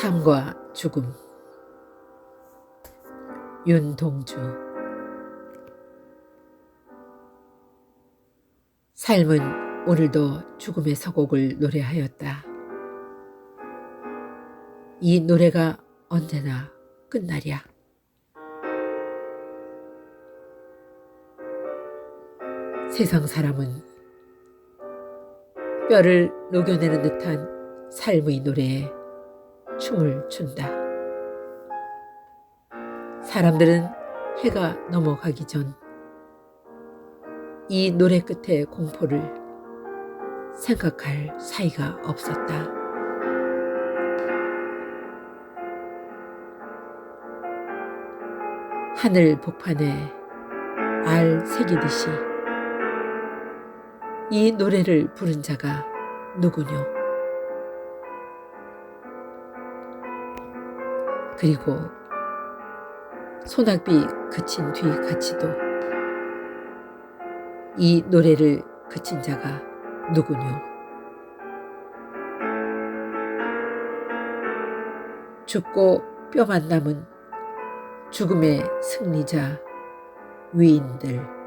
삶과 죽음 윤동주 삶은 오늘도 죽음의 서곡을 노래하였다. 이 노래가 언제나 끝나랴. 세상 사람은 뼈를 녹여내는 듯한 삶의 노래에 춤을 춘다. 사람들은 해가 넘어가기 전 이 노래 끝의 공포를 생각할 사이가 없었다. 하늘 복판에 알 새기듯이 이 노래를 부른 자가 누구뇨? 그리고 소낙비 그친 뒤 가치도 이 노래를 그친 자가 누구뇨? 죽고 뼈만 남은 죽음의 승리자 위인들